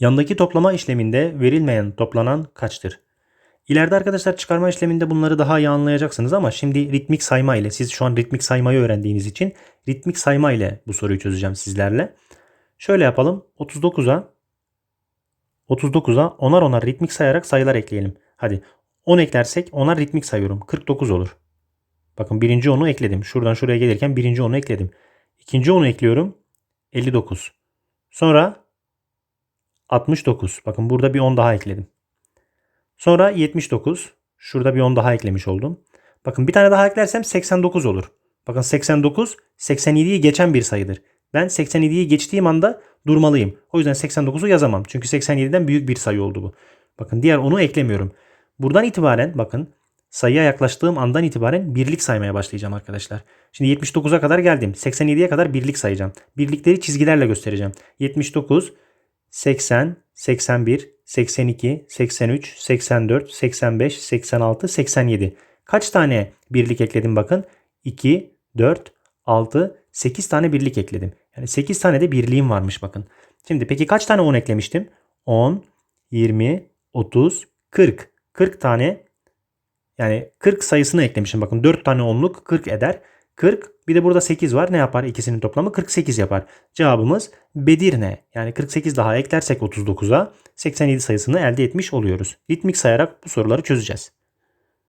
Yandaki toplama işleminde verilmeyen toplanan kaçtır? İleride arkadaşlar çıkarma işleminde bunları daha iyi anlayacaksınız ama şimdi ritmik sayma ile siz şu an ritmik saymayı öğrendiğiniz için ritmik sayma ile bu soruyu çözeceğim sizlerle. Şöyle yapalım. 39'a 39'a onar onar ritmik sayarak sayılar ekleyelim. Hadi 10 eklersek onar ritmik sayıyorum. 49 olur. Bakın birinci onu ekledim. Şuradan şuraya gelirken birinci onu ekledim. İkinci onu ekliyorum. 59. Sonra 69. Bakın burada bir 10 daha ekledim. Sonra 79. Şurada bir 10 daha eklemiş oldum. Bakın bir tane daha eklersem 89 olur. Bakın 89 87'yi geçen bir sayıdır. Ben 87'yi geçtiğim anda durmalıyım. O yüzden 89'u yazamam. Çünkü 87'den büyük bir sayı oldu bu. Bakın diğer onu eklemiyorum. Buradan itibaren bakın sayıya yaklaştığım andan itibaren birlik saymaya başlayacağım arkadaşlar. Şimdi 79'a kadar geldim. 87'ye kadar birlik sayacağım. Birlikleri çizgilerle göstereceğim. 79, 80, 81, 82, 83, 84, 85, 86, 87. Kaç tane birlik ekledim bakın? 2, 4, 6, 8 tane birlik ekledim. Yani 8 tane de birliğim varmış bakın. Şimdi peki kaç tane 10 eklemiştim? 10, 20, 30, 40. 40 tane yani 40 sayısını eklemişim. Bakın 4 tane 10'luk 40 eder. 40 bir de burada 8 var. Ne yapar? İkisinin toplamı 48 yapar. Cevabımız Bedirne. Yani 48 daha eklersek 39'a 87 sayısını elde etmiş oluyoruz. Ritmik sayarak bu soruları çözeceğiz.